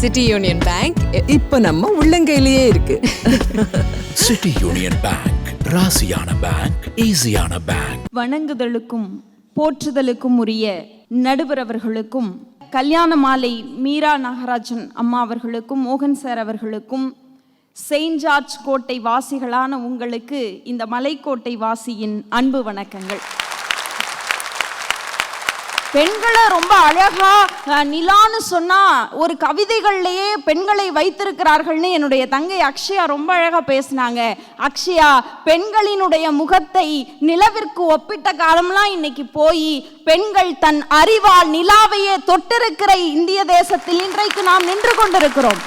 City Union bank இப்ப நம்ம உள்ளங்கையிலேயே இருக்கு. சிட்டி யூனியன் பேங்க் ராசியான பேங்க் ஈஸியான பேங்க் வணங்குதலுக்கும் போற்றுதலுக்கும் உரிய நடுவர் அவர்களுக்கும் கல்யாண மாலை மீரா நாகராஜன் அம்மா அவர்களுக்கும் மோகன் சார் அவர்களுக்கும் செயின்ட் ஜார்ஜ் கோட்டை வாசிகளான உங்களுக்கு இந்த மலைக்கோட்டை வாசியின் அன்பு வணக்கங்கள். பெண்களை ரொம்ப அழகா நிலான்னு சொன்னா ஒரு கவிதைகள்லயே பெண்களை வைத்திருக்கிறார்கள்னு என்னுடைய தங்கை அக்ஷயா ரொம்ப அழகா பேசினாங்க. அக்ஷயா பெண்களினுடைய முகத்தை நிலவிற்கு ஒப்பிட்ட காலம்லாம் இன்னைக்கு போய் பெண்கள் தன் அறிவால் நிலாவையே தொட்டிருக்கிற இந்திய தேசத்தில் இன்றைக்கு நாம் நின்று கொண்டிருக்கிறோம்.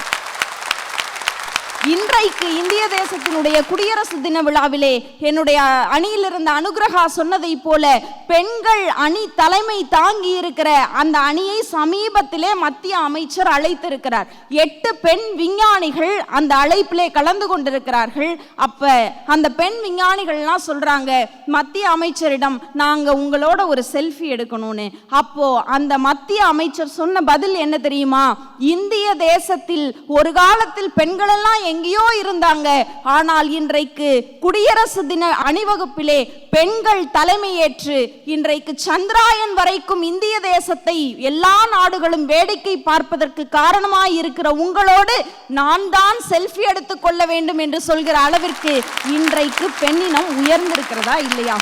இன்றைக்கு இந்திய தேசத்தினுடைய குடியரசு தின விழாவிலே என்னுடைய அணியில் இருந்த அனுகிரகா சொன்னதை போல பெண்கள் அணி தலைமை தாங்கி இருக்கிற அந்த அணியை சமீபத்திலே மத்திய அமைச்சர் அழைத்திருக்கிறார். எட்டு பெண் விஞ்ஞானிகள் அந்த அழைப்பிலே கலந்து கொண்டிருக்கிறார்கள். அப்ப அந்த பெண் விஞ்ஞானிகள்லாம் சொல்றாங்க மத்திய அமைச்சரிடம் நாங்க உங்களோட ஒரு செல்ஃபி எடுக்கணும்னு. அப்போ அந்த மத்திய அமைச்சர் சொன்ன பதில் என்ன தெரியுமா? இந்திய தேசத்தில் ஒரு காலத்தில் பெண்களெல்லாம் எங்கேயோ இருந்தாங்க. ஆனால் இன்றைக்கு குடியரசு தின அணிவகுப்பிலே பெண்கள் தலைமையேற்று இன்றைக்கு சந்திராயன் வரைக்கும் இந்திய தேசத்தை எல்லா நாடுகளும் வேடிக்கை பார்ப்பதற்கு காரணமாய் இருக்கிற உங்களோடு நான் தான் செல்ஃபி எடுத்துக் கொள்ள வேண்டும் என்று சொல்கிற அளவிற்கு இன்றைக்கு பெண்ணினம் உயர்ந்திருக்கிறதா இல்லையா?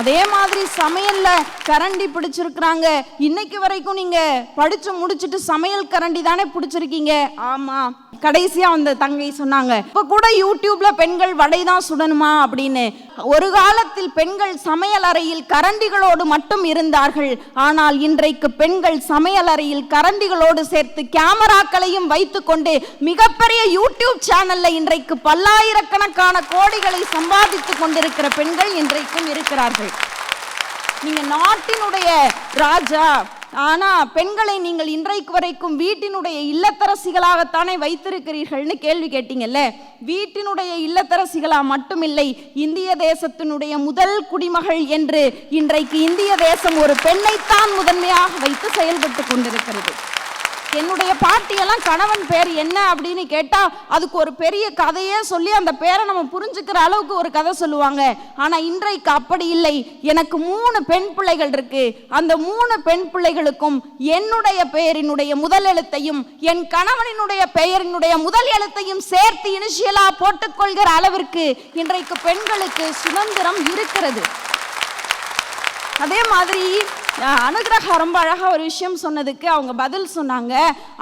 அதே மாதிரி சமையல்ல கரண்டி பிடிச்சிருக்கிறாங்க. இன்னைக்கு வரைக்கும் நீங்க படிச்சு முடிச்சிட்டு சமையல் கரண்டி தானே பிடிச்சிருக்கீங்க? ஆமா. கடைசியா அந்த தங்கை சொன்னாங்க இப்ப கூட யூடியூப்ல பெண்கள் வடை தான் சுடணுமா? அப்படின்னு. ஒரு காலத்தில் பெண்கள் சமையல் அறையில் கரண்டிகளோடு மட்டும் இருந்தார்கள். ஆனால் இன்றைக்கு பெண்கள் சமையல் அறையில் கரண்டிகளோடு சேர்த்து கேமராக்களையும் வைத்துக்கொண்டு மிகப்பெரிய யூடியூப் சேனல்ல இன்றைக்கு பல்லாயிரக்கணக்கான கோடிகளை சம்பாதித்துக் கொண்டிருக்கிற பெண்கள் இன்றைக்கும் இருக்கிறார்கள். நீங்க நாட்டினுடைய ராஜா ஆனால் பெண்களை நீங்கள் இன்றைக்கு வரைக்கும் வீட்டினுடைய இல்லத்தரசிகளாகத்தானே வைத்திருக்கிறீர்கள்னு கேள்வி கேட்டீங்கல்ல? வீட்டினுடைய இல்லத்தரசிகளாக மட்டுமில்லை இந்திய தேசத்தினுடைய முதல் குடிமகள் என்று இன்றைக்கு இந்திய தேசம் ஒரு பெண்ணைத்தான் முதன்மையாக வைத்து செயல்பட்டு கொண்டிருக்கிறது. என்னுடைய பாட்டியெல்லாம் கணவன் பேர் என்ன அப்படின்னு கேட்டால் அதுக்கு ஒரு பெரிய கதையே சொல்லி அந்த பேரை நம்ம புரிஞ்சுக்கிற அளவுக்கு ஒரு கதை சொல்லுவாங்க. ஆனால் இன்றைக்கு அப்படி இல்லை. எனக்கு மூணு பெண் பிள்ளைகள் இருக்கு. அந்த மூணு பெண் பிள்ளைகளுக்கும் என்னுடைய பெயரினுடைய முதல் எழுத்தையும் என் கணவனினுடைய பெயரினுடைய முதல் எழுத்தையும் சேர்த்து இனிஷியலாக போட்டுக்கொள்கிற அளவிற்கு இன்றைக்கு பெண்களுக்கு சுதந்திரம் இருக்கிறது. அதே மாதிரி அனுகிரகா ரொம்ப அழகாக ஒரு விஷயம் சொன்னதுக்கு அவங்க பதில் சொன்னாங்க.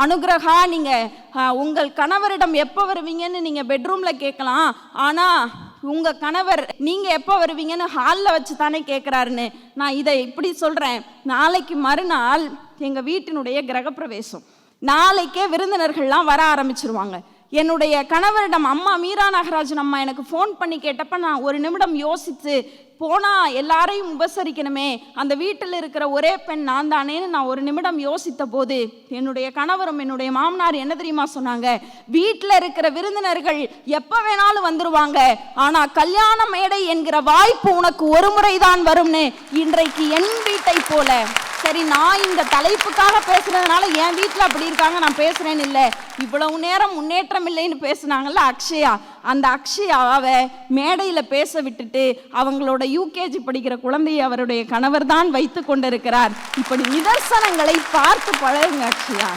அனுகிரகா நீங்கள் உங்கள் கணவரிடம் எப்போ வருவீங்கன்னு நீங்கள் பெட்ரூமில் கேட்கலாம். ஆனால் உங்கள் கணவர் நீங்கள் எப்போ வருவீங்கன்னு ஹாலில் வச்சு தானே கேட்குறாருன்னு. நான் இதை இப்படி சொல்கிறேன் நாளைக்கு மறுநாள் எங்கள் வீட்டினுடைய கிரகப்பிரவேசம். நாளைக்கே விருந்தினர்கள்லாம் வர ஆரம்பிச்சிருவாங்க. என்னுடைய கணவரிடம் அம்மா மீரா நாகராஜன் அம்மா எனக்கு ஃபோன் பண்ணி கேட்டப்ப நான் ஒரு நிமிடம் யோசித்து போனால் எல்லாரையும் உபசரிக்கணுமே அந்த வீட்டில் இருக்கிற ஒரே பெண் நான் தானேன்னு நான் ஒரு நிமிடம் யோசித்த போது என்னுடைய கணவரும் என்னுடைய மாமனார் என்ன தெரியுமா சொன்னாங்க? வீட்டில் இருக்கிற விருந்தினர்கள் எப்போ வேணாலும் வந்துருவாங்க ஆனால் கல்யாண மேடை என்கிற வாய்ப்பு உனக்கு ஒரு முறைதான் வரும்னு இன்றைக்கு என் வீட்டை போல. சரி நான் இந்த தலைப்புக்காக பேசுனதுனால என் வீட்டில் அப்படி இருக்காங்க நான் பேசுறேன்னு இல்லை. இவ்வளவு நேரம் முன்னேற்றம் இல்லைன்னு பேசுனாங்கல்ல அக்ஷயா. அந்த அக்ஷயாவை மேடையில் பேச விட்டுட்டு அவங்களோட யூகேஜி படிக்கிற குழந்தையை அவருடைய கணவர் தான் வைத்து கொண்டிருக்கிறார். இப்படி நிதர்சனங்களை பார்த்து பழகுங்க அக்ஷயா.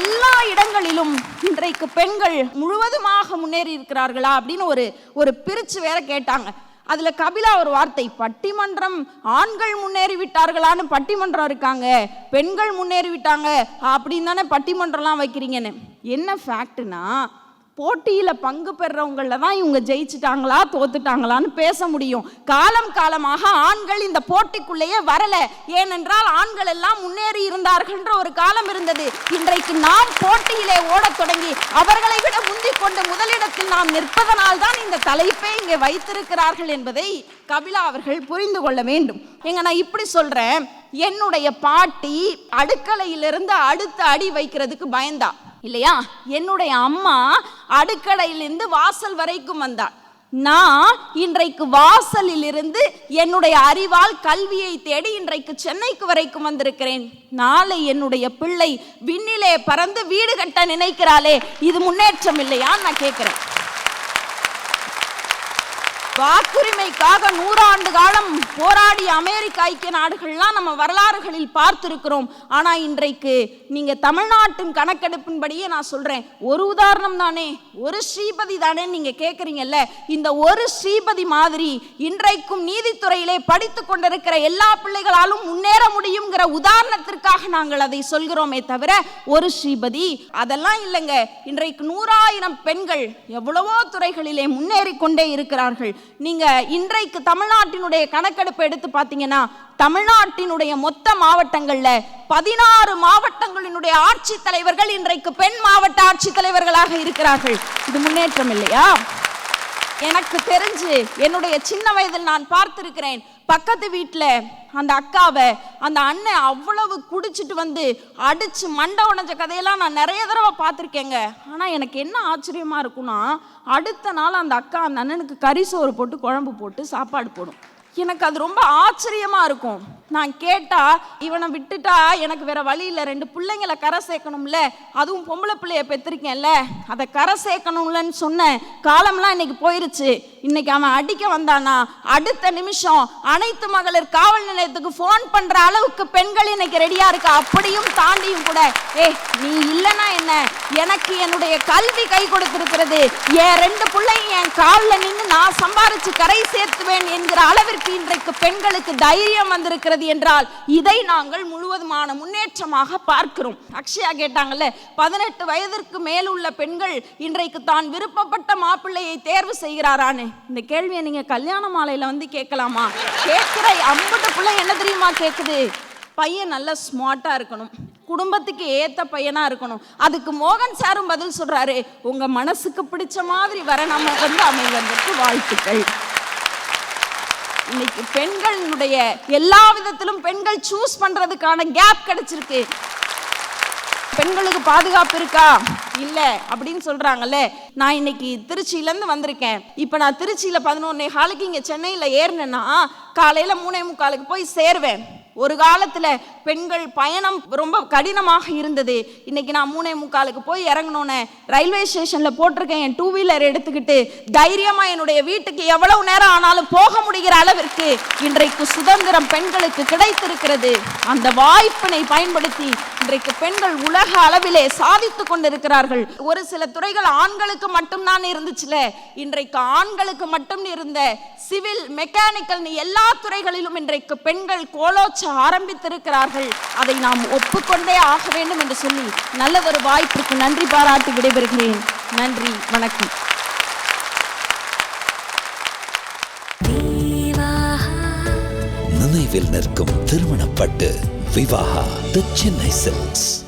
எல்லா இடங்களிலும் இன்றைக்கு பெண்கள் முழுவதுமாக முன்னேறி இருக்கிறார்களா அப்படின்னு ஒரு ஒரு பிரிச்சு வேற கேட்டாங்க. அதில் கபிலா ஒரு வார்த்தை பட்டிமன்றம் ஆண்கள் முன்னேறி விட்டார்களான்னு பட்டிமன்றம் இருக்காங்க பெண்கள் முன்னேறி விட்டாங்க அப்படின்னு தானே பட்டிமன்றம்லாம் வைக்கிறீங்கன்னு. என்ன ஃபேக்ட்னா போட்டியில் பங்கு பெறவங்களில் தான் இவங்க ஜெயிச்சிட்டாங்களா தோத்துட்டாங்களான்னு பேச முடியும். காலம் காலமாக ஆண்கள் இந்த போட்டிக்குள்ளேயே வரல. ஏனென்றால் ஆண்கள் எல்லாம் முன்னேறி இருந்தார்கள்ன்ற ஒரு காலம் இருந்தது. இன்றைக்கு நாம் போட்டியிலே ஓடத் தொடங்கி அவர்களை விட முந்திக் கொண்டு முதலிடத்தில் நாம் நிற்பதனால் தான் இந்த தலைப்பை இங்கே வைத்திருக்கிறார்கள் என்பதை கபிலா அவர்கள் புரிந்து கொள்ள வேண்டும். எங்க நான் இப்படி சொல்றேன். என்னுடைய பாட்டி அடுக்கலையிலிருந்து அடுத்த அடி வைக்கிறதுக்கு பயந்தா. இல்லையா? என்னுடைய அம்மா அடுக்கடையிலிருந்து வாசல் வரைக்கும் வந்தாள் நான் இன்றைக்கு வாசலில் இருந்து என்னுடைய அறிவால் கல்வியை தேடி இன்றைக்கு சென்னைக்கு வரைக்கும் வந்திருக்கிறேன். நாளை என்னுடைய பிள்ளை விண்ணிலே பறந்து வீடு கட்ட நினைக்கிறாளே. இது முன்னேற்றம் இல்லையான்னு நான் கேட்குறேன். வாக்குரிமைக்காக நூறாண்டு காலம் போராடிய அமெரிக்க ஐக்கிய நாடுகள்லாம் நம்ம வரலாறுகளில் பார்த்திருக்கிறோம். ஆனால் இன்றைக்கு நீங்கள் தமிழ்நாட்டின் கணக்கெடுப்பின்படியே நான் சொல்கிறேன் ஒரு உதாரணம் தானே. ஒரு ஸ்ரீபதி தானே நீங்கள் கேட்குறீங்கல்ல இந்த ஒரு ஸ்ரீபதி மாதிரி இன்றைக்கும் நீதித்துறையிலே படித்து கொண்டிருக்கிற எல்லா பிள்ளைகளாலும் முன்னேற முடியுங்கிற உதாரணத்திற்காக நாங்கள் அதை சொல்கிறோமே தவிர ஒரு ஸ்ரீபதி அதெல்லாம் இல்லைங்க. இன்றைக்கு நூறாயிரம் பெண்கள் எவ்வளவோ துறைகளிலே முன்னேறி கொண்டே இருக்கிறார்கள். நீங்க இன்றைக்கு தமிழ்நாட்டினுடைய கணக்கெடுப்பு எடுத்து பார்த்தீங்கன்னா தமிழ்நாட்டினுடைய மொத்த மாவட்டங்கள்ல பதினாறு மாவட்டங்களினுடைய ஆட்சித் தலைவர்கள் இன்றைக்கு பெண் மாவட்ட ஆட்சித் தலைவர்களாக இருக்கிறார்கள். இது முன்னேற்றம் இல்லையா? எனக்கு தெரிஞ்சு என்னுடைய சின்ன வயதில் நான் பார்த்திருக்கிறேன் பக்கத்து வீட்டில் அந்த அக்காவை அந்த அண்ணன் அவ்வளவு குடிச்சிட்டு வந்து அடித்து மண்டை உடஞ்ச கதையெல்லாம் நான் நிறைய தடவை பார்த்துருக்கேங்க. ஆனால் எனக்கு என்ன ஆச்சரியமாக இருக்கும்னா அடுத்த நாள் அந்த அக்கா அந்த அண்ணனுக்கு கறி சோறு போட்டு குழம்பு போட்டு சாப்பாடு போடும். எனக்கு அது ரொம்ப ஆச்சரியமாக இருக்கும். நான் கேட்டால் இவனை விட்டுட்டா எனக்கு வேற வழி இல்லை. ரெண்டு பிள்ளைங்களை கரை சேர்க்கணும்ல. அதுவும் பொம்பளை பிள்ளைய பெற்றிருக்கேன்ல அதை கரை சேர்க்கணும்லன்னு சொன்னேன் காலம்லாம் இன்னைக்கு போயிருச்சு. இன்னைக்கு அவன் அடிக்க வந்தானா? அடுத்த நிமிஷம் அனைத்து மகளிர் காவல் நிலையத்துக்கு ஃபோன் பண்ற அளவுக்கு பெண்கள் இன்னைக்கு ரெடியா இருக்கா. அப்படியும் தாண்டியும் கூட ஏ நீ இல்லைன்னா என்ன? எனக்கு என்னுடைய கல்வி கை கொடுத்திருக்கிறது. என் ரெண்டு பிள்ளையும் என் காலில் நின்று நான் சம்பாரிச்சு கரை சேர்த்துவேன் என்கிற அளவிற்கு இன்றைக்கு பெண்களுக்கு தைரியம் வந்திருக்கிறது என்றால் இதை நாங்கள் முழுவதுமான முன்னேற்றமாக பார்க்கிறோம். அக்ஷயா கேட்டாங்கல்ல பதினெட்டு வயதிற்கு மேல் உள்ள பெண்கள் இன்றைக்கு தான் விருப்பப்பட்ட மாப்பிள்ளையை தேர்வு செய்கிறாரான்னு. இந்த கேள்வியை நீங்க கல்யாண மாலையில வந்து கேட்கலாமா? கேட்குற அம்புட்டு பிள்ளை என்ன தெரியுமா கேட்குது பையன் நல்ல ஸ்மார்ட்டா இருக்கணும். குடும்பத்துக்கு ஏத்த பையனா இருக்கணும். அதுக்கு மோகன் சாரும் பதில் சொல்றாரு உங்க மனசுக்கு பிடிச்ச மாதிரி வர நம்ம வந்து அமைவதற்கு வாழ்த்துக்கள். இன்னைக்கு பெண்களுடைய எல்லா விதத்திலும் பெண்கள் சூஸ் பண்றதுக்கான கேப் கிடைச்சிருக்கு. பெண்களுக்கு பாதுகாப்பு இருக்கா? இல்ல அப்படின்னு சொல்றாங்கல்ல. நான் இன்னைக்கு திருச்சியில இருந்து வந்திருக்கேன். இப்ப நான் திருச்சியில பதினொன்னே காலுக்கு இங்க சென்னையில ஏறினேன்னா காலையில மூணே முக்காலுக்கு போய் சேருவேன். ஒரு காலத்துல பெண்கள் பயணம் ரொம்ப கடினமாக இருந்தது. இன்னைக்கு நான் மூணே முக்காலுக்கு போய் இறங்கணுன்னு ரயில்வே ஸ்டேஷன்ல போட்டிருக்கேன் என் டூ வீலர் எடுத்துக்கிட்டு தைரியமாக என்னுடைய வீட்டுக்கு எவ்வளவு நேரம் ஆனாலும் போக முடிகிற அளவிற்கு இன்றைக்கு சுதந்திரம் பெண்களுக்கு கிடைத்திருக்கிறது. அந்த வாய்ப்பினை பயன்படுத்தி இன்றைக்கு பெண்கள் உலக அளவிலே சாதித்து கொண்டிருக்கிறார்கள். ஒரு சில துறைகள் ஆண்களுக்கு மட்டும்தான் இருந்துச்சுல இன்றைக்கு ஆண்களுக்கு மட்டும் இருந்த சிவில் மெக்கானிக்கல் எல்லா துறைகளிலும் இன்றைக்கு பெண்கள் கோலோச்ச ஆரம்பித்திருக்கிறார்கள். அதை நாம் ஒப்புக்கொண்டே ஆக வேண்டும் என்று சொல்லி நல்ல ஒரு வாய்ப்பிற்கு நன்றி பாராட்டி விடைபெறுகிறேன். நன்றி வணக்கம். நினைவில் நிற்கும் திருமணப்பட்டு விவாகா தி சென்னை சில்க்ஸ்